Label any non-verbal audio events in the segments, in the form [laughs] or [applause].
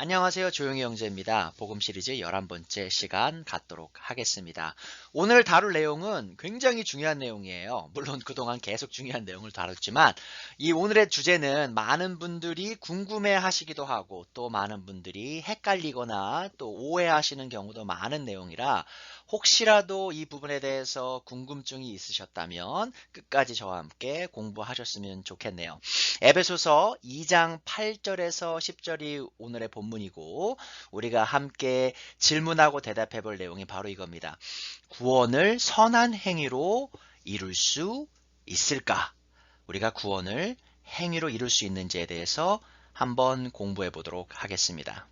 안녕하세요. 조용히 형제입니다. 복음 시리즈 11번째 시간 갖도록 하겠습니다. 오늘 다룰 내용은 굉장히 중요한 내용이에요. 물론 그동안 계속 중요한 내용을 다뤘지만 이 오늘의 주제는 많은 분들이 궁금해 하시기도 하고 또 많은 분들이 헷갈리거나 또 오해하시는 경우도 많은 내용이라 혹시라도 이 부분에 대해서 궁금증이 있으셨다면 끝까지 저와 함께 공부하셨으면 좋겠네요. 에베소서 2장 8절에서 10절이 오늘의 본문이고 우리가 함께 질문하고 대답해 볼 내용이 바로 이겁니다. 구원을 선한 행위로 이룰 수 있을까? 우리가 구원을 행위로 이룰 수 있는지에 대해서 한번 공부해 보도록 하겠습니다.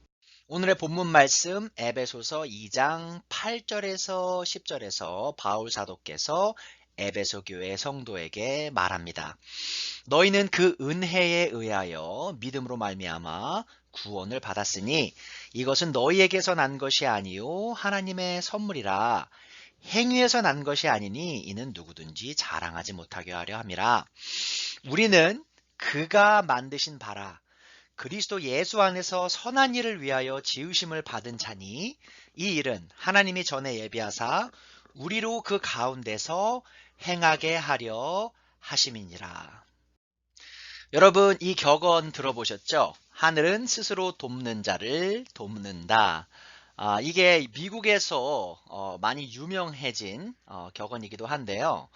오늘의 본문 말씀 에베소서 2장 8절에서 10절에서 바울 사도께서 에베소 교회 성도에게 말합니다. 너희는 그 은혜에 의하여 믿음으로 말미암아 구원을 받았으니 이것은 너희에게서 난 것이 아니요 하나님의 선물이라. 행위에서 난 것이 아니니 이는 누구든지 자랑하지 못하게 하려 함이라. 우리는 그가 만드신 바라 그리스도 예수 안에서 선한 일을 위하여 지으심을 받은 자니 이 일은 하나님이 전에 예비하사 우리로 그 가운데서 행하게 하려 하심이니라. 여러분 이 격언 들어보셨죠? 하늘은 스스로 돕는 자를 돕는다. 아, 이게 미국에서 어, 많이 유명해진 어, 격언이기도 한데요.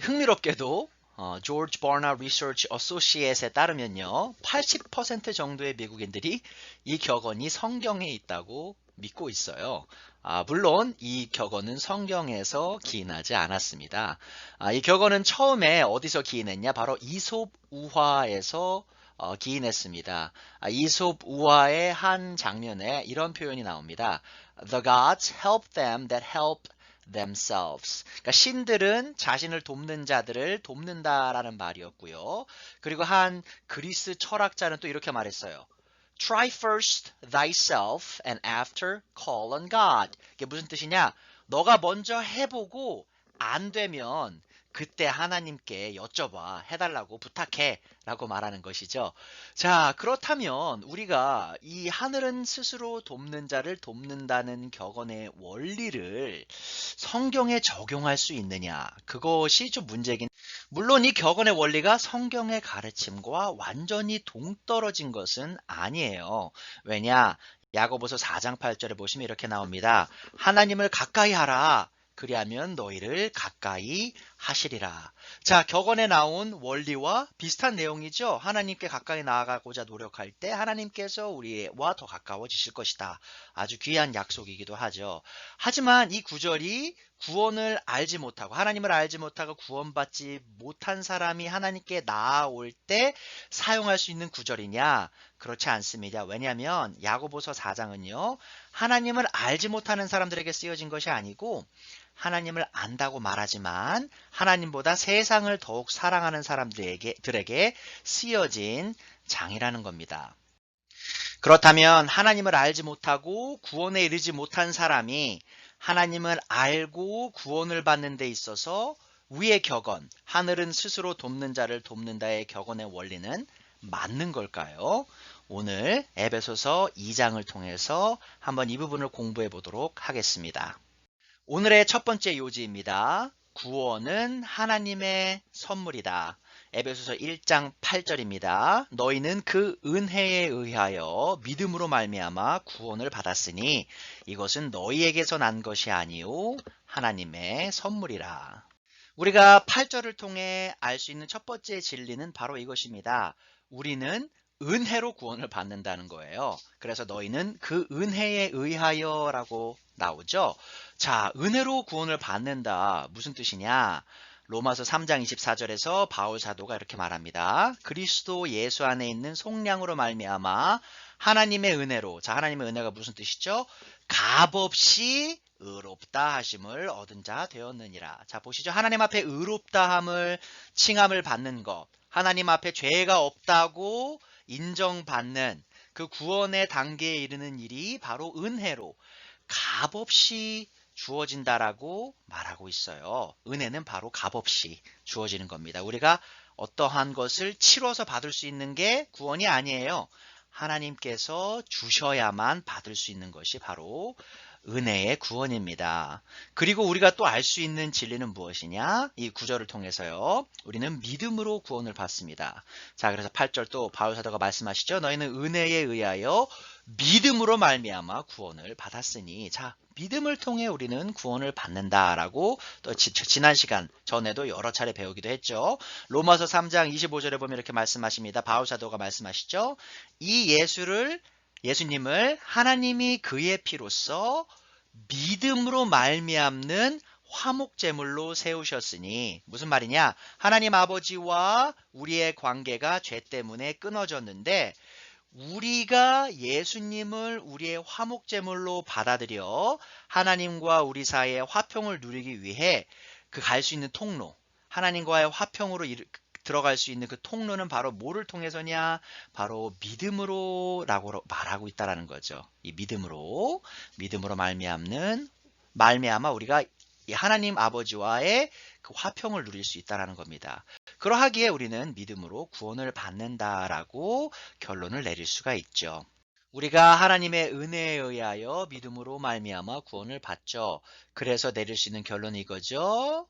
흥미롭게도 어, 조지 버나 리서치 어소시에이트에 따르면요. 80% 정도의 미국인들이 이 격언이 성경에 있다고 믿고 있어요. 아, 물론 이 격언은 성경에서 기인하지 않았습니다. 아, 이 격언은 처음에 어디서 기인했냐? 바로 이솝 우화에서 어, 기인했습니다. 아, 이솝 우화의 한 장면에 이런 표현이 나옵니다. The gods help them that help themselves. 그러니까 신들은 자신을 돕는 자들을 돕는다라는 말이었고요. 그리고 한 그리스 철학자는 또 이렇게 말했어요. Try first thyself and after call on God. 이게 무슨 뜻이냐? 너가 먼저 해보고 안 되면 그때 하나님께 여쭤봐 해달라고 부탁해 라고 말하는 것이죠. 자 그렇다면 우리가 이 하늘은 스스로 돕는 자를 돕는다는 격언의 원리를 성경에 적용할 수 있느냐 그것이 좀 문제긴 물론 이 격언의 원리가 성경의 가르침과 완전히 동떨어진 것은 아니에요. 왜냐 야고보서 4장 8절에 보시면 이렇게 나옵니다. 하나님을 가까이 하라. 그리하면 너희를 가까이 하시리라. 자, 격언에 나온 원리와 비슷한 내용이죠. 하나님께 가까이 나아가고자 노력할 때 하나님께서 우리와 더 가까워지실 것이다. 아주 귀한 약속이기도 하죠. 하지만 이 구절이 구원을 알지 못하고 하나님을 알지 못하고 구원받지 못한 사람이 하나님께 나아올 때 사용할 수 있는 구절이냐? 그렇지 않습니다. 왜냐하면 야고보서 4장은요. 하나님을 알지 못하는 사람들에게 쓰여진 것이 아니고 하나님을 안다고 말하지만 하나님보다 세상을 더욱 사랑하는 사람들에게 들에게 쓰여진 장이라는 겁니다. 그렇다면 하나님을 알지 못하고 구원에 이르지 못한 사람이 하나님을 알고 구원을 받는 데 있어서 위의 격언, 하늘은 스스로 돕는 자를 돕는다의 격언의 원리는 맞는 걸까요? 오늘 에베소서 2장을 통해서 한번 이 부분을 공부해 보도록 하겠습니다. 오늘의 첫 번째 요지입니다. 구원은 하나님의 선물이다. 에베소서 1장 8절입니다. 너희는 그 은혜에 의하여 믿음으로 말미암아 구원을 받았으니 이것은 너희에게서 난 것이 아니요 하나님의 선물이라. 우리가 8절을 통해 알 수 있는 첫 번째 진리는 바로 이것입니다. 우리는 은혜로 구원을 받는다는 거예요. 그래서 너희는 그 은혜에 의하여 라고 나오죠. 자, 은혜로 구원을 받는다. 무슨 뜻이냐? 로마서 3장 24절에서 바울 사도가 이렇게 말합니다. 그리스도 예수 안에 있는 속량으로 말미암아 하나님의 은혜로 자 하나님의 은혜가 무슨 뜻이죠? 값없이 의롭다 하심을 얻은 자 되었느니라. 자 보시죠. 하나님 앞에 의롭다함을 칭함을 받는 것. 하나님 앞에 죄가 없다고 인정받는 그 구원의 단계에 이르는 일이 바로 은혜로 값없이 주어진다라고 말하고 있어요. 은혜는 바로 값없이 주어지는 겁니다. 우리가 어떠한 것을 치러서 받을 수 있는 게 구원이 아니에요. 하나님께서 주셔야만 받을 수 있는 것이 바로 은혜의 구원입니다. 그리고 우리가 또 알 수 있는 진리는 무엇이냐? 이 구절을 통해서요. 우리는 믿음으로 구원을 받습니다. 자, 그래서 8절 또 바울 사도가 말씀하시죠. 너희는 은혜에 의하여 믿음으로 말미암아 구원을 받았으니 자, 믿음을 통해 우리는 구원을 받는다라고 또 지, 지난 시간 전에도 여러 차례 배우기도 했죠. 로마서 3장 25절에 보면 이렇게 말씀하십니다. 바울 사도가 말씀하시죠. 이 예수를 예수님을 하나님이 그의 피로써 믿음으로 말미암는 화목제물로 세우셨으니 무슨 말이냐? 하나님 아버지와 우리의 관계가 죄 때문에 끊어졌는데 우리가 예수님을 우리의 화목제물로 받아들여 하나님과 우리 사이의 화평을 누리기 위해 그 갈 수 있는 통로, 하나님과의 화평으로 들어갈 수 있는 그 통로는 바로 뭐를 통해서냐? 바로 믿음으로 라고 말하고 있다라는 거죠. 이 믿음으로 믿음으로 말미암는 말미암아 우리가 하나님 아버지와의 그 화평을 누릴 수 있다라는 겁니다. 그러하기에 우리는 믿음으로 구원을 받는다라고 결론을 내릴 수가 있죠. 우리가 하나님의 은혜에 의하여 믿음으로 말미암아 구원을 받죠. 그래서 내릴 수 있는 결론이 이거죠.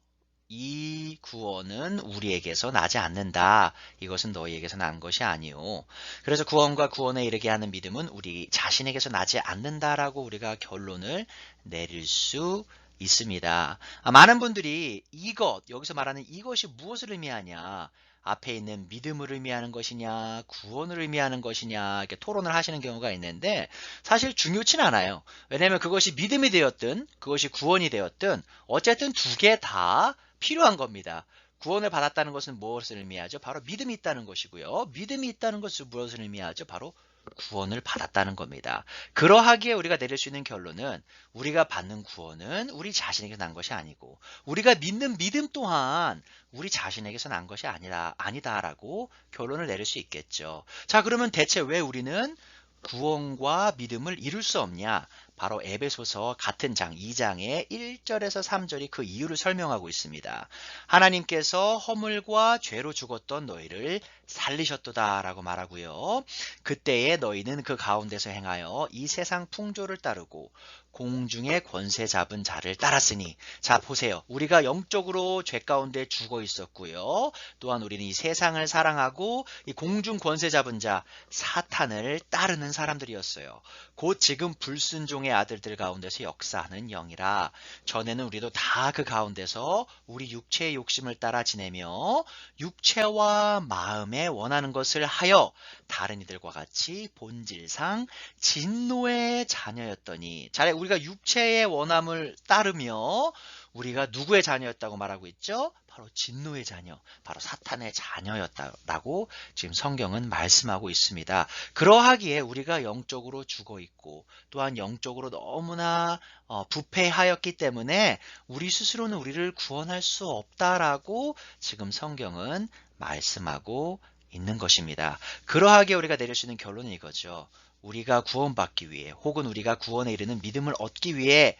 이 구원은 우리에게서 나지 않는다. 이것은 너희에게서 난 것이 아니오. 그래서 구원과 구원에 이르게 하는 믿음은 우리 자신에게서 나지 않는다라고 우리가 결론을 내릴 수 있습니다. 아, 많은 분들이 이것, 여기서 말하는 이것이 무엇을 의미하냐? 앞에 있는 믿음을 의미하는 것이냐, 구원을 의미하는 것이냐, 이렇게 토론을 하시는 경우가 있는데, 사실 중요치는 않아요. 왜냐하면 그것이 믿음이 되었든, 그것이 구원이 되었든, 어쨌든 두 개 다 필요한 겁니다. 구원을 받았다는 것은 무엇을 의미하죠? 바로 믿음이 있다는 것이고요. 믿음이 있다는 것은 무엇을 의미하죠? 바로 구원을 받았다는 겁니다. 그러하기에 우리가 내릴 수 있는 결론은 우리가 받는 구원은 우리 자신에게 난 것이 아니고 우리가 믿는 믿음 또한 우리 자신에게서 난 것이 아니다 아니다라고 결론을 내릴 수 있겠죠. 자, 그러면 대체 왜 우리는 구원과 믿음을 이룰 수 없냐? 바로 에베소서 같은 장 2장의 1절에서 3절이 그 이유를 설명하고 있습니다. 하나님께서 허물과 죄로 죽었던 너희를 살리셨도다 라고 말하고요. 그때에 너희는 그 가운데서 행하여 이 세상 풍조를 따르고 공중의 권세 잡은 자를 따랐으니 자 보세요. 우리가 영적으로 죄 가운데 죽어 있었고요. 또한 우리는 이 세상을 사랑하고 이 공중 권세 잡은 자 사탄을 따르는 사람들이었어요. 곧 지금 불순종의 아들들 가운데서 역사하는 영이라 전에는 우리도 다 그 가운데서 우리 육체의 욕심을 따라 지내며 육체와 마음에 원하는 것을 하여 다른 이들과 같이 본질상 진노의 자녀였더니 잘 우리 가 육체의 원함을 따르며 우리가 누구의 자녀였다고 말하고 있죠? 바로 진노의 자녀, 바로 사탄의 자녀였다라고 지금 성경은 말씀하고 있습니다. 그러하기에 우리가 영적으로 죽어 있고 또한 영적으로 너무나 어, 부패하였기 때문에 우리 스스로는 우리를 구원할 수 없다라고 지금 성경은 말씀하고 있는 것입니다. 그러하게 우리가 내릴 수 있는 결론은 이거죠. 우리가 구원받기 위해 혹은 우리가 구원에 이르는 믿음을 얻기 위해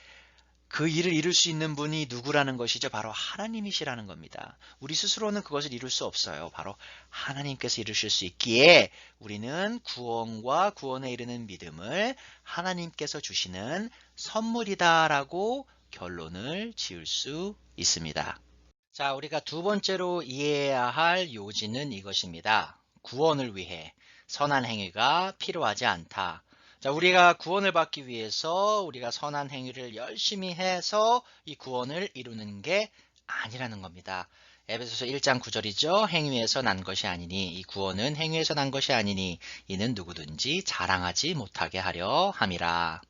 그 일을 이룰 수 있는 분이 누구라는 것이죠? 바로 하나님이시라는 겁니다. 우리 스스로는 그것을 이룰 수 없어요. 바로 하나님께서 이루실 수 있기에 우리는 구원과 구원에 이르는 믿음을 하나님께서 주시는 선물이다라고 결론을 지을 수 있습니다. 자, 우리가 두 번째로 이해해야 할 요지는 이것입니다. 구원을 위해 선한 행위가 필요하지 않다. 자, 우리가 구원을 받기 위해서 우리가 선한 행위를 열심히 해서 이 구원을 이루는 게 아니라는 겁니다. 에베소서 1장 9절이죠. 행위에서 난 것이 아니니 이 구원은 행위에서 난 것이 아니니 이는 누구든지 자랑하지 못하게 하려 함이라.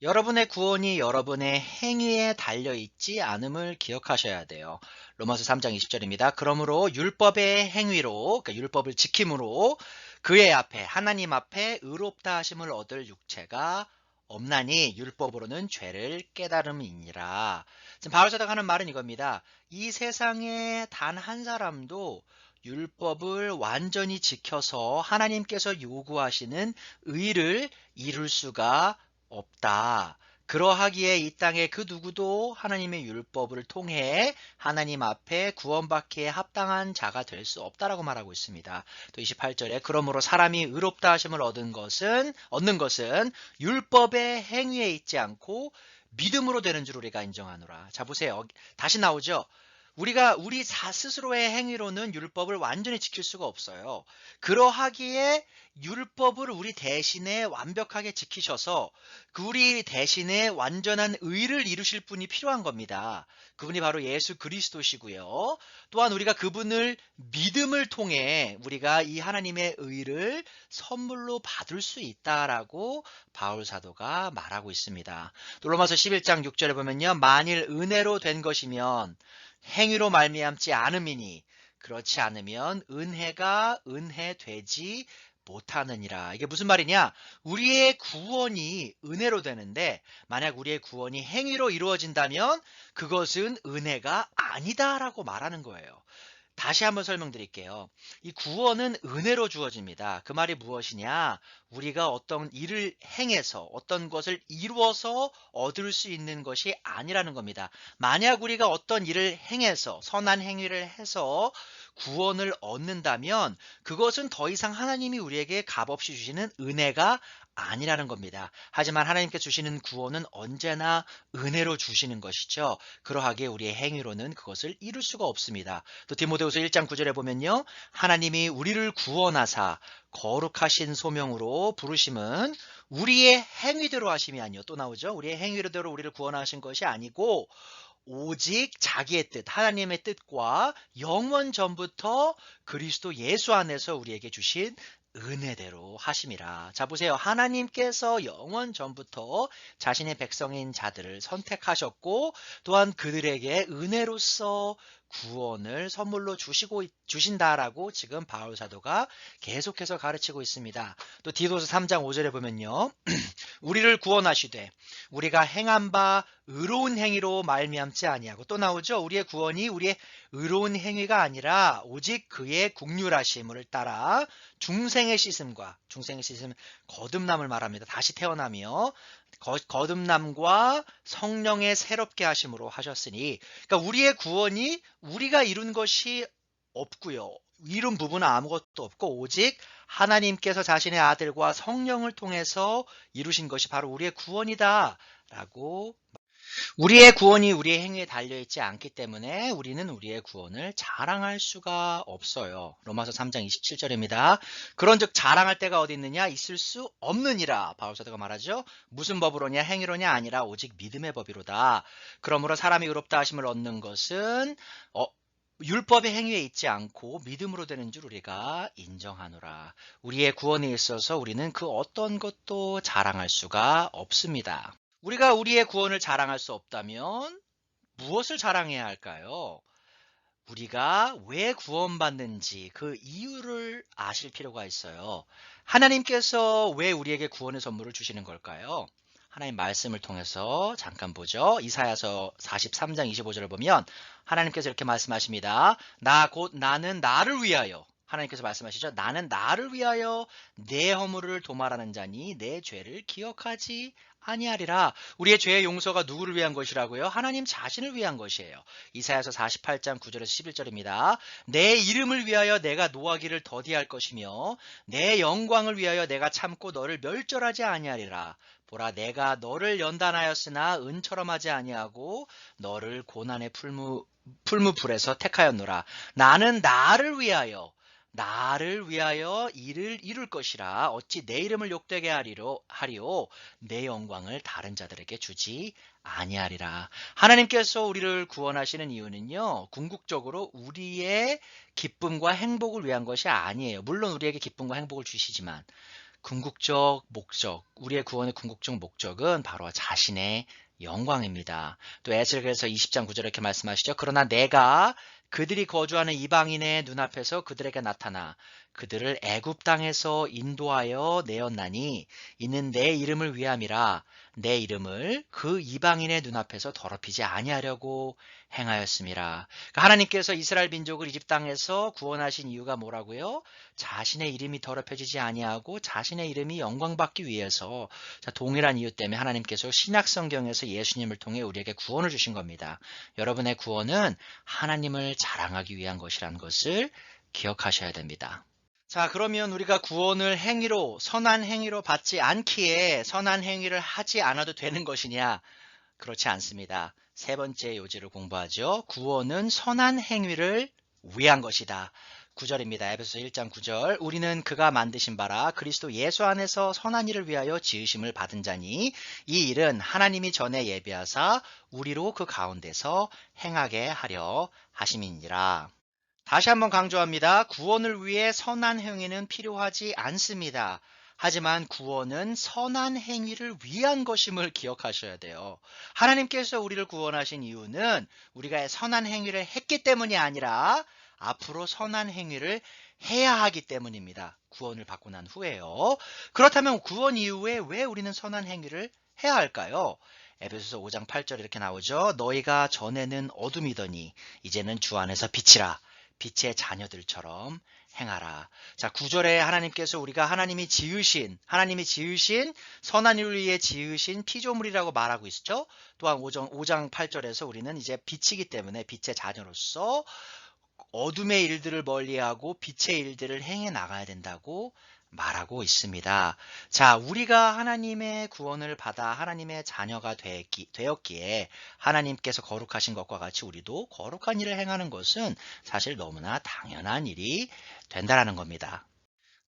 여러분의 구원이 여러분의 행위에 달려 있지 않음을 기억하셔야 돼요. 로마서 3장 20절입니다. 그러므로 율법의 행위로, 그러니까 율법을 지킴으로 그의 앞에, 하나님 앞에 의롭다 하심을 얻을 육체가 없나니 율법으로는 죄를 깨달음이니라. 지금 바울사도가 하는 말은 이겁니다. 이 세상에 단 한 사람도 율법을 완전히 지켜서 하나님께서 요구하시는 의를 이룰 수가 없다. 그러하기에 이 땅에 그 누구도 하나님의 율법을 통해 하나님 앞에 구원받기에 합당한 자가 될 수 없다라고 말하고 있습니다. 또 28절에 그러므로 사람이 의롭다 하심을 얻은 것은 얻는 것은 율법의 행위에 있지 않고 믿음으로 되는 줄 우리가 인정하노라. 자 보세요. 다시 나오죠. 우리가 우리 스스로의 행위로는 율법을 완전히 지킬 수가 없어요. 그러하기에 율법을 우리 대신에 완벽하게 지키셔서 그 우리 대신에 완전한 의를 이루실 분이 필요한 겁니다. 그분이 바로 예수 그리스도시고요. 또한 우리가 그분을 믿음을 통해 우리가 이 하나님의 의를 선물로 받을 수 있다라고 바울 사도가 말하고 있습니다. 로마서 11장 6절에 보면요. 만일 은혜로 된 것이면 행위로 말미암지 않음이니 그렇지 않으면 은혜가 은혜 되지 못하느니라. 이게 무슨 말이냐? 우리의 구원이 은혜로 되는데 만약 우리의 구원이 행위로 이루어진다면 그것은 은혜가 아니다라고 말하는 거예요. 다시 한번 설명드릴게요. 이 구원은 은혜로 주어집니다. 그 말이 무엇이냐? 우리가 어떤 일을 행해서 어떤 것을 이루어서 얻을 수 있는 것이 아니라는 겁니다. 만약 우리가 어떤 일을 행해서 선한 행위를 해서 구원을 얻는다면 그것은 더 이상 하나님이 우리에게 값없이 주시는 은혜가 아니라는 겁니다. 하지만 하나님께 주시는 구원은 언제나 은혜로 주시는 것이죠. 그러하기에 우리의 행위로는 그것을 이룰 수가 없습니다. 또 디모데후서 1장 9절에 보면요. 하나님이 우리를 구원하사 거룩하신 소명으로 부르심은 우리의 행위대로 하심이 아니요. 또 나오죠. 우리의 행위대로 우리를 구원하신 것이 아니고 오직 자기의 뜻, 하나님의 뜻과 영원 전부터 그리스도 예수 안에서 우리에게 주신 은혜대로 하심이라. 자 보세요. 하나님께서 영원 전부터 자신의 백성인 자들을 선택하셨고 또한 그들에게 은혜로서 구원을 선물로 주시고 주신다라고 지금 바울 사도가 계속해서 가르치고 있습니다. 또 디도서 3장 5절에 보면요. [clears throat] 우리를 구원하시되 우리가 행한 바 의로운 행위로 말미암지 아니하고 또 나오죠. 우리의 구원이 우리의 의로운 행위가 아니라 오직 그의 국률하심을 따라 중생의 씻음과 중생의 씻음 거듭남을 말합니다. 다시 태어나며 거, 듭남과 성령의 새롭게 하심으로 하셨으니 그러니까 우리의 구원이 우리가 이룬 것이 없고요. 이룬 부분은 아무것도 없고 오직 하나님께서 자신의 아들과 성령을 통해서 이루신 것이 바로 우리의 구원이다 라고 우리의 구원이 우리의 행위에 달려있지 않기 때문에 우리는 우리의 구원을 자랑할 수가 없어요. 로마서 3장 27절입니다. 그런즉 자랑할 때가 어디 있느냐? 있을 수 없느니라. 바울사도가 말하죠. 무슨 법으로냐? 행위로냐? 아니라 오직 믿음의 법이로다. 그러므로 사람이 의롭다 하심을 얻는 것은 어, 율법의 행위에 있지 않고 믿음으로 되는 줄 우리가 인정하노라. 우리의 구원에 있어서 우리는 그 어떤 것도 자랑할 수가 없습니다. 우리가 우리의 구원을 자랑할 수 없다면 무엇을 자랑해야 할까요? 우리가 왜 구원받는지 그 이유를 아실 필요가 있어요. 하나님께서 왜 우리에게 구원의 선물을 주시는 걸까요? 하나님 말씀을 통해서 잠깐 보죠. 이사야서 43장 25절을 보면 하나님께서 이렇게 말씀하십니다. 나 곧 나는 나를 위하여 하나님께서 말씀하시죠. 나는 나를 위하여 내 허물을 도말하는 자니 내 죄를 기억하지 아니하리라. 우리의 죄의 용서가 누구를 위한 것이라고요? 하나님 자신을 위한 것이에요. 이사야서 48장 9절에서 11절입니다. 내 이름을 위하여 내가 노하기를 더디할 것이며 내 영광을 위하여 내가 참고 너를 멸절하지 아니하리라. 보라 내가 너를 연단하였으나 은처럼 하지 아니하고 너를 고난의 풀무 풀무불에서 택하였노라. 나는 나를 위하여 나를 위하여 일을 이룰 것이라 어찌 내 이름을 욕되게 하리로 하리오 내 영광을 다른 자들에게 주지 아니하리라. 하나님께서 우리를 구원하시는 이유는요. 궁극적으로 우리의 기쁨과 행복을 위한 것이 아니에요. 물론 우리에게 기쁨과 행복을 주시지만 궁극적 목적, 우리의 구원의 궁극적 목적은 바로 자신의 영광입니다. 또 에스겔서 20장 9절에 이렇게 말씀하시죠. 그러나 내가 그들이 거주하는 이방인의 눈앞에서 그들에게 나타나 그들을 애굽 땅에서 인도하여 내었나니 이는 내 이름을 위함이라 내 이름을 그 이방인의 눈앞에서 더럽히지 아니하려고 행하였습니다. 그러니까 하나님께서 이스라엘 민족을 이집 땅에서 구원하신 이유가 뭐라고요? 자신의 이름이 더럽혀지지 아니하고 자신의 이름이 영광받기 위해서 자, 동일한 이유 때문에 하나님께서 신약 성경에서 예수님을 통해 우리에게 구원을 주신 겁니다. 여러분의 구원은 하나님을 자랑하기 위한 것이라는 것을 기억하셔야 됩니다. 자, 그러면 우리가 구원을 행위로, 선한 행위로 받지 않기에 선한 행위를 하지 않아도 되는 것이냐? 그렇지 않습니다. 세 번째 요지를 공부하죠. 구원은 선한 행위를 위한 것이다. 9절입니다. 에베소 1장 9절. 우리는 그가 만드신 바라 그리스도 예수 안에서 선한 일을 위하여 지으심을 받은 자니 이 일은 하나님이 전에 예비하사 우리로 그 가운데서 행하게 하려 하심이니라. 다시 한번 강조합니다. 구원을 위해 선한 행위는 필요하지 않습니다. 하지만 구원은 선한 행위를 위한 것임을 기억하셔야 돼요. 하나님께서 우리를 구원하신 이유는 우리가 선한 행위를 했기 때문이 아니라 앞으로 선한 행위를 해야 하기 때문입니다. 구원을 받고 난 후에요. 그렇다면 구원 이후에 왜 우리는 선한 행위를 해야 할까요? 에베소서 5장 8절 이렇게 나오죠. 너희가 전에는 어둠이더니 이제는 주 안에서 빛이라. 빛의 자녀들처럼 행하라. 자, 구절에 하나님께서 우리가 하나님이 지으신, 하나님이 지으신 선한 일을 위해 지으신 피조물이라고 말하고 있죠. 또한 5장, 5장 8절에서 우리는 이제 빛이기 때문에 빛의 자녀로서 어둠의 일들을 멀리하고 빛의 일들을 행해 나가야 된다고 말하고 있습니다. 자, 우리가 하나님의 구원을 받아 하나님의 자녀가 되었기, 되었기 에 하나님께서 거룩하신 것과 같이 우리도 거룩한 일을 행하는 것은 사실 너무나 당연한 일이 된다라는 겁니다.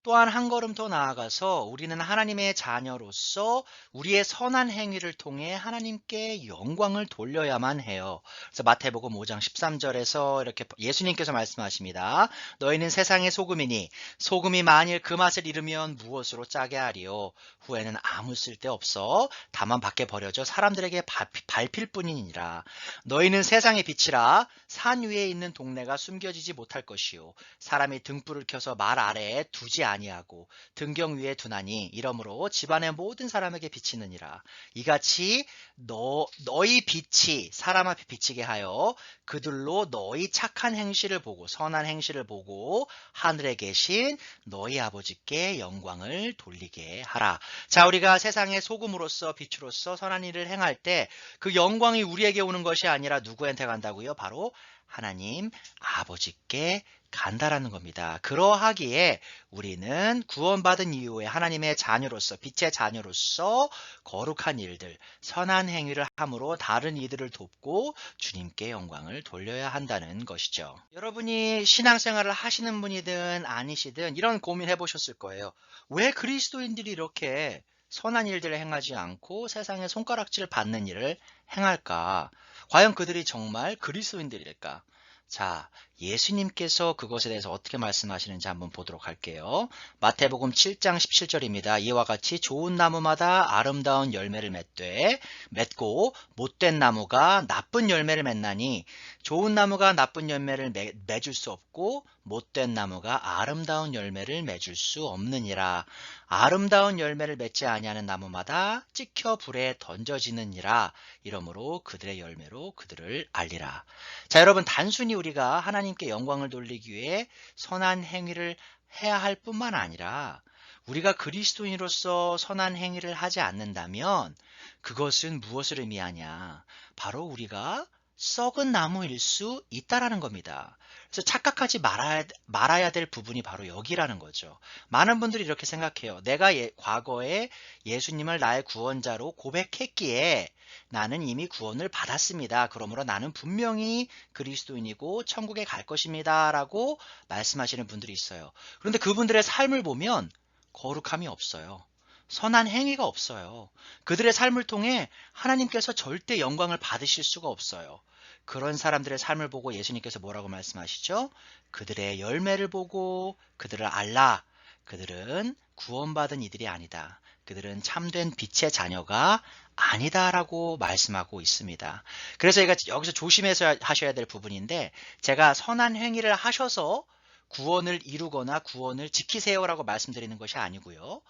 또한 한 걸음 더 나아가서 우리는 하나님의 자녀로서 우리의 선한 행위를 통해 하나님께 영광을 돌려야만 해요. 그래서 마태복음 5장 13절에서 이렇게 예수님께서 말씀하십니다. 너희는 세상의 소금이니 소금이 만일 그 맛을 잃으면 무엇으로 짜게 하리요? 후에는 아무 쓸데 없어 다만 밖에 버려져 사람들에게 밟힐 뿐이니라. 너희는 세상의 빛이라 산 위에 있는 동네가 숨겨지지 못할 것이요. 사람이 등불을 켜서 말 아래에 두지 아니하고 등경 위에 두나니 이러므로 집안의 모든 사람에게 비치느니라. 이같이 너 너희 빛이 사람 앞에 비치게 하여 그들로 너희 착한 행실을 보고 선한 행실을 보고 하늘에 계신 너희 아버지께 영광을 돌리게 하라. 자, 우리가 세상의 소금으로서 빛으로서 선한 일을 행할 때 그 영광이 우리에게 오는 것이 아니라 누구한테 간다고요? 바로 하나님 아버지께 간다라는 겁니다. 그러하기에 우리는 구원받은 이후에 하나님의 자녀로서 빛의 자녀로서 거룩한 일들, 선한 행위를 함으로 다른 이들을 돕고 주님께 영광을 돌려야 한다는 것이죠. 여러분이 신앙생활을 하시는 분이든 아니시든 이런 고민해 보셨을 거예요. 왜 그리스도인들이 이렇게 선한 일들을 행하지 않고 세상의 손가락질 받는 일을 행할까? 과연 그들이 정말 그리스도인들일까? 자, 예수님께서 그것에 대해서 어떻게 말씀하시는지 한번 보도록 할게요. 마태복음 7장 17절입니다. 이와 같이 좋은 나무마다 아름다운 열매를 맺되 맺고 못된 나무가 나쁜 열매를 맺나니 좋은 나무가 나쁜 열매를 맺, 맺을 수 없고 못된 나무가 아름다운 열매를 맺을 수 없느니라. 아름다운 열매를 맺지 아니하는 나무마다 찍혀 불에 던져지느니라. 이러므로 그들의 열매로 그들을 알리라. 자, 여러분 단순히 우리가 하나님 께 영광을 돌리기 위해 선한 행위를 해야 할 뿐만 아니라 우리가 그리스도인으로서 선한 행위를 하지 않는다면 그것은 무엇을 의미하냐? 바로 우리가 썩은 나무일 수 있다라는 겁니다. 그래서 착각하지 말아야, 말아야 될 부분이 바로 여기라는 거죠. 많은 분들이 이렇게 생각해요. 내가 예, 과거에 예수님을 나의 구원자로 고백했기에 나는 이미 구원을 받았습니다. 그러므로 나는 분명히 그리스도인이고 천국에 갈 것입니다. 라고 말씀하시는 분들이 있어요. 그런데 그분들의 삶을 보면 거룩함이 없어요. 선한 행위가 없어요. 그들의 삶을 통해 하나님께서 절대 영광을 받으실 수가 없어요. 그런 사람들의 삶을 보고 예수님께서 뭐라고 말씀하시죠? 그들의 열매를 보고 그들을 알라. 그들은 구원받은 이들이 아니다. 그들은 참된 빛의 자녀가 아니다라고 말씀하고 있습니다. 그래서 여기서 조심해서 하셔야 될 부분인데 제가 선한 행위를 하셔서 구원을 이루거나 구원을 지키세요라고 말씀드리는 것이 아니고요.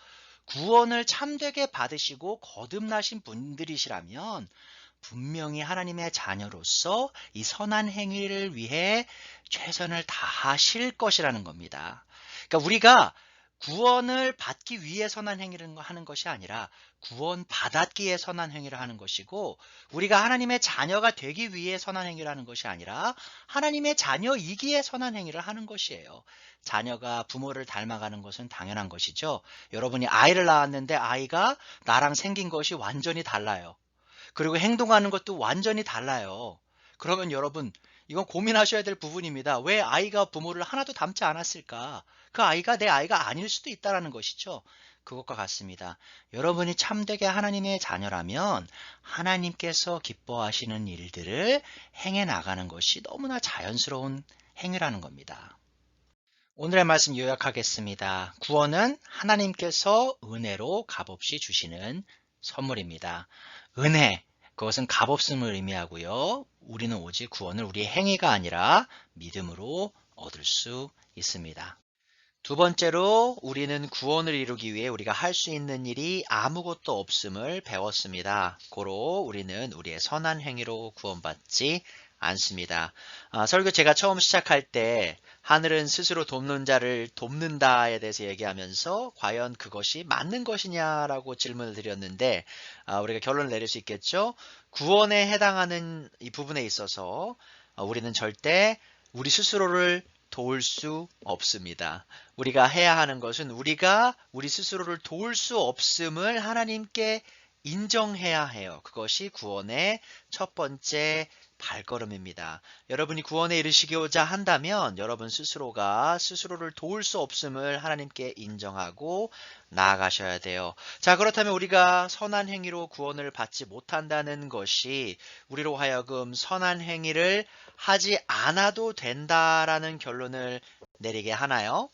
구원을 참되게 받으시고 거듭나신 분들이시라면 분명히 하나님의 자녀로서 이 선한 행위를 위해 최선을 다하실 것이라는 겁니다. 그러니까 우리가 구원을 받기 위해 선한 행위를 하는 것이 아니라 구원 받았기에 선한 행위를 하는 것이고 우리가 하나님의 자녀가 되기 위해 선한 행위를 하는 것이 아니라 하나님의 자녀이기에 선한 행위를 하는 것이에요. 자녀가 부모를 닮아가는 것은 당연한 것이죠. 여러분이 아이를 낳았는데 아이가 나랑 생긴 것이 완전히 달라요. 그리고 행동하는 것도 완전히 달라요. 그러면 여러분 이건 고민하셔야 될 부분입니다. 왜 아이가 부모를 하나도 닮지 않았을까? 그 아이가 내 아이가 아닐 수도 있다는 것이죠. 그것과 같습니다. 여러분이 참되게 하나님의 자녀라면 하나님께서 기뻐하시는 일들을 행해 나가는 것이 너무나 자연스러운 행위라는 겁니다. 오늘의 말씀 요약하겠습니다. 구원은 하나님께서 은혜로 값없이 주시는 선물입니다. 은혜, 그것은 값없음을 의미하고요. 우리는 오직 구원을 우리의 행위가 아니라 믿음으로 얻을 수 있습니다. 두 번째로 우리는 구원을 이루기 위해 우리가 할 수 있는 일이 아무것도 없음을 배웠습니다. 고로 우리는 우리의 선한 행위로 구원받지 않습니다. 아, 설교 제가 처음 시작할 때 하늘은 스스로 돕는 자를 돕는다에 대해서 얘기하면서 과연 그것이 맞는 것이냐라고 질문을 드렸는데 아, 우리가 결론을 내릴 수 있겠죠. 구원에 해당하는 이 부분에 있어서 아, 우리는 절대 우리 스스로를 도울 수 없습니다. 우리가 해야 하는 것은 우리가 우리 스스로를 도울 수 없음을 하나님께 인정해야 해요. 그것이 구원의 첫 번째 발걸음입니다. 여러분이 구원에 이르시고자 한다면 여러분 스스로가 스스로를 도울 수 없음을 하나님께 인정하고 나아가셔야 돼요. 자, 그렇다면 우리가 선한 행위로 구원을 받지 못한다는 것이 우리로 하여금 선한 행위를 하지 않아도 된다라는 결론을 내리게 하나요?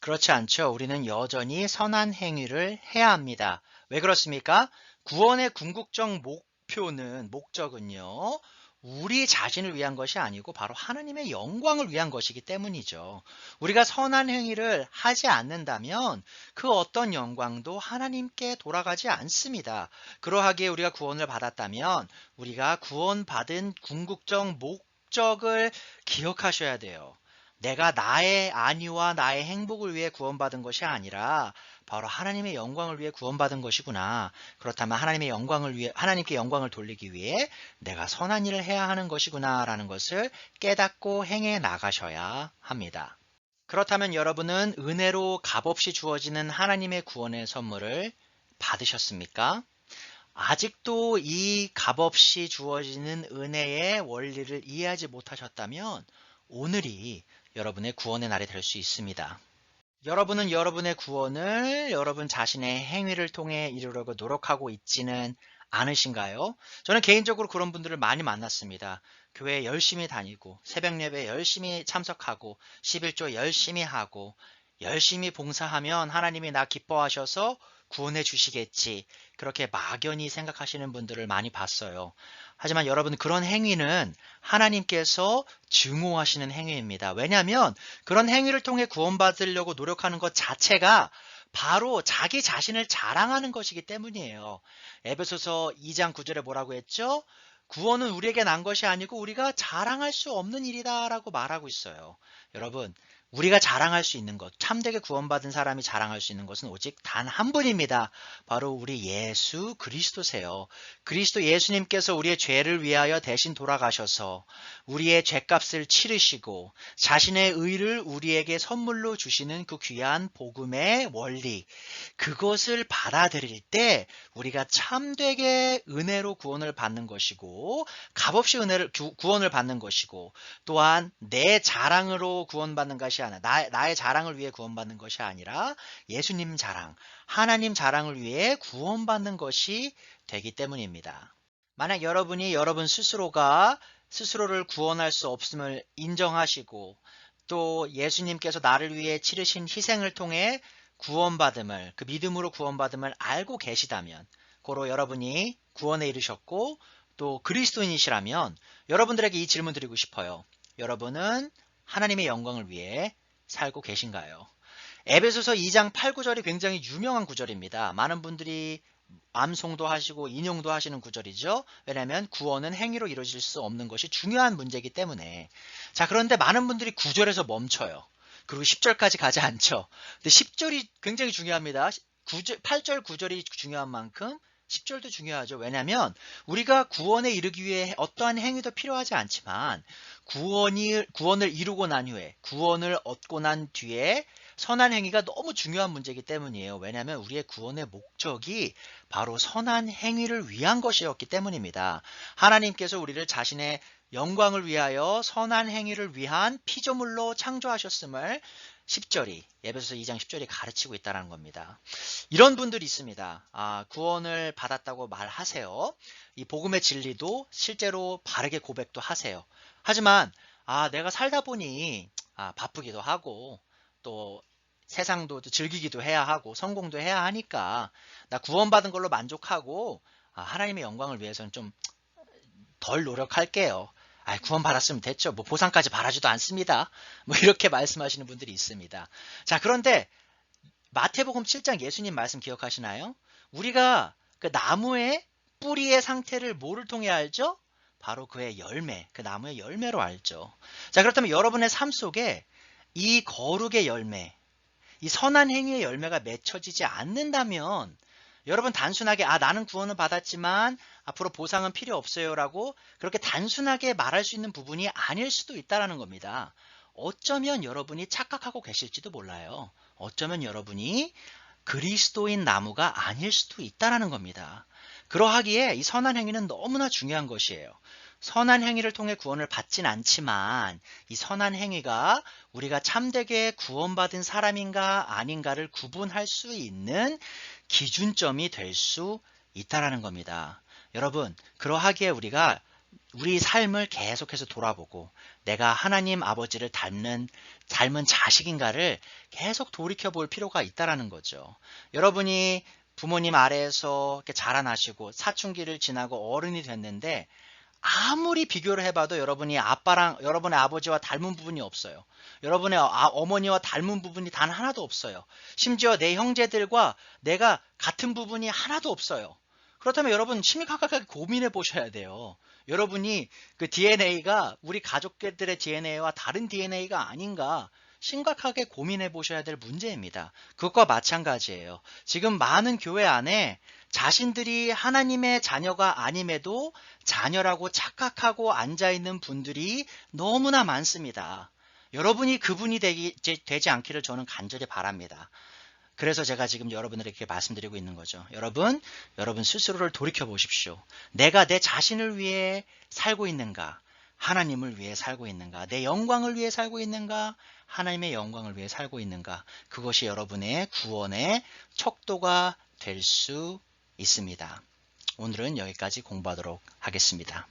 그렇지 않죠. 우리는 여전히 선한 행위를 해야 합니다. 왜 그렇습니까? 구원의 궁극적 목표는, 목적은요, 우리 자신을 위한 것이 아니고 바로 하나님의 영광을 위한 것이기 때문이죠. 우리가 선한 행위를 하지 않는다면 그 어떤 영광도 하나님께 돌아가지 않습니다. 그러하기에 우리가 구원을 받았다면 우리가 구원받은 궁극적 목적을 기억하셔야 돼요. 내가 나의 안위와 나의 행복을 위해 구원받은 것이 아니라 바로 하나님의 영광을 위해 구원받은 것이구나. 그렇다면 하나님의 영광을 위해 하나님께 영광을 돌리기 위해 내가 선한 일을 해야 하는 것이구나라는 것을 깨닫고 행해 나가셔야 합니다. 그렇다면 여러분은 은혜로 값없이 주어지는 하나님의 구원의 선물을 받으셨습니까? 아직도 이 값없이 주어지는 은혜의 원리를 이해하지 못하셨다면 오늘이 여러분의 구원의 날이 될 수 있습니다. 여러분은 여러분의 구원을 여러분 자신의 행위를 통해 이루려고 노력하고 있지는 않으신가요? 저는 개인적으로 그런 분들을 많이 만났습니다. 교회 열심히 다니고 새벽 예배 열심히 참석하고 11조 열심히 하고 열심히 봉사하면 하나님이 나 기뻐하셔서 구원해 주시겠지. 그렇게 막연히 생각하시는 분들을 많이 봤어요. 하지만 여러분 그런 행위는 하나님께서 증오하시는 행위입니다. 왜냐하면 그런 행위를 통해 구원받으려고 노력하는 것 자체가 바로 자기 자신을 자랑하는 것이기 때문이에요. 에베소서 2장 9절에 뭐라고 했죠? 구원은 우리에게 난 것이 아니고 우리가 자랑할 수 없는 일이다 라고 말하고 있어요. 여러분, 우리가 자랑할 수 있는 것, 참되게 구원받은 사람이 자랑할 수 있는 것은 오직 단 한 분입니다. 바로 우리 예수 그리스도세요. 그리스도 예수님께서 우리의 죄를 위하여 대신 돌아가셔서 우리의 죄값을 치르시고 자신의 의를 우리에게 선물로 주시는 그 귀한 복음의 원리, 그것을 받아들일 때 우리가 참되게 은혜로 구원을 받는 것이고 값없이 은혜를 구원을 받는 것이고 또한 내 자랑으로 구원받는 것이 아니라 나, 나의 자랑을 위해 구원받는 것이 아니라 예수님 자랑, 하나님 자랑을 위해 구원받는 것이 되기 때문입니다. 만약 여러분이 여러분 스스로가 스스로를 구원할 수 없음을 인정하시고 또 예수님께서 나를 위해 치르신 희생을 통해 구원받음을 그 믿음으로 구원받음을 알고 계시다면 고로 여러분이 구원에 이르셨고 또 그리스도인이시라면 여러분들에게 이 질문 드리고 싶어요. 여러분은 하나님의 영광을 위해 살고 계신가요? 에베소서 2장 8, 9절이 굉장히 유명한 구절입니다. 많은 분들이 암송도 하시고 인용도 하시는 구절이죠. 왜냐하면 구원은 행위로 이루어질 수 없는 것이 중요한 문제이기 때문에. 자, 그런데 많은 분들이 9절에서 멈춰요. 그리고 10절까지 가지 않죠. 근데 10절이 굉장히 중요합니다. 9절, 8절, 9절이 중요한 만큼 10절도 중요하죠. 왜냐하면 우리가 구원에 이르기 위해 어떠한 행위도 필요하지 않지만 구원이, 구원을 이루고 난 후에 구원을 얻고 난 뒤에 선한 행위가 너무 중요한 문제이기 때문이에요. 왜냐하면 우리의 구원의 목적이 바로 선한 행위를 위한 것이었기 때문입니다. 하나님께서 우리를 자신의 영광을 위하여 선한 행위를 위한 피조물로 창조하셨음을 10절이 예배소서 2장 10절이 가르치고 있다는 겁니다. 이런 분들이 있습니다. 아, 구원을 받았다고 말하세요. 이 복음의 진리도 실제로 바르게 고백도 하세요. 하지만 아, 내가 살다 보니 아, 바쁘기도 하고 또 세상도 즐기기도 해야 하고 성공도 해야 하니까 나 구원받은 걸로 만족하고 아, 하나님의 영광을 위해서는 좀 덜 노력할게요. 아, 구원 받았으면 됐죠. 뭐 보상까지 바라지도 않습니다. 뭐 이렇게 [laughs] 말씀하시는 분들이 있습니다. 자, 그런데 마태복음 7장 예수님 말씀 기억하시나요? 우리가 그 나무의 뿌리의 상태를 뭐를 통해 알죠? 바로 그의 열매, 그 나무의 열매로 알죠. 자, 그렇다면 여러분의 삶 속에 이 거룩의 열매, 이 선한 행위의 열매가 맺혀지지 않는다면 여러분 단순하게 아 나는 구원을 받았지만 앞으로 보상은 필요 없어요라고 그렇게 단순하게 말할 수 있는 부분이 아닐 수도 있다라는 겁니다. 어쩌면 여러분이 착각하고 계실지도 몰라요. 어쩌면 여러분이 그리스도인 나무가 아닐 수도 있다라는 겁니다. 그러하기에 이 선한 행위는 너무나 중요한 것이에요. 선한 행위를 통해 구원을 받진 않지만 이 선한 행위가 우리가 참되게 구원받은 사람인가 아닌가를 구분할 수 있는 기준점이 될 수 있다라는 겁니다. 여러분, 그러하기에 우리가 우리 삶을 계속해서 돌아보고 내가 하나님 아버지를 닮는 닮은 자식인가를 계속 돌이켜 볼 필요가 있다라는 거죠. 여러분이 부모님 아래에서 자라나시고 사춘기를 지나고 어른이 됐는데 아무리 비교를 해봐도 여러분이 아빠랑 여러분의 아버지와 닮은 부분이 없어요. 여러분의 아, 어머니와 닮은 부분이 단 하나도 없어요. 심지어 내 형제들과 내가 같은 부분이 하나도 없어요. 그렇다면 여러분 심각하게 고민해 보셔야 돼요. 여러분이 그 DNA가 우리 가족들의 DNA와 다른 DNA가 아닌가 심각하게 고민해 보셔야 될 문제입니다. 그것과 마찬가지예요. 지금 많은 교회 안에 자신들이 하나님의 자녀가 아님에도 자녀라고 착각하고 앉아있는 분들이 너무나 많습니다. 여러분이 그분이 되기, 되지 않기를 저는 간절히 바랍니다. 그래서 제가 지금 여러분들에게 말씀드리고 있는 거죠. 여러분, 여러분 스스로를 돌이켜 보십시오. 내가 내 자신을 위해 살고 있는가? 하나님을 위해 살고 있는가? 내 영광을 위해 살고 있는가? 하나님의 영광을 위해 살고 있는가? 그것이 여러분의 구원의 척도가 될 수 있습니다. 오늘은 여기까지 공부하도록 하겠습니다.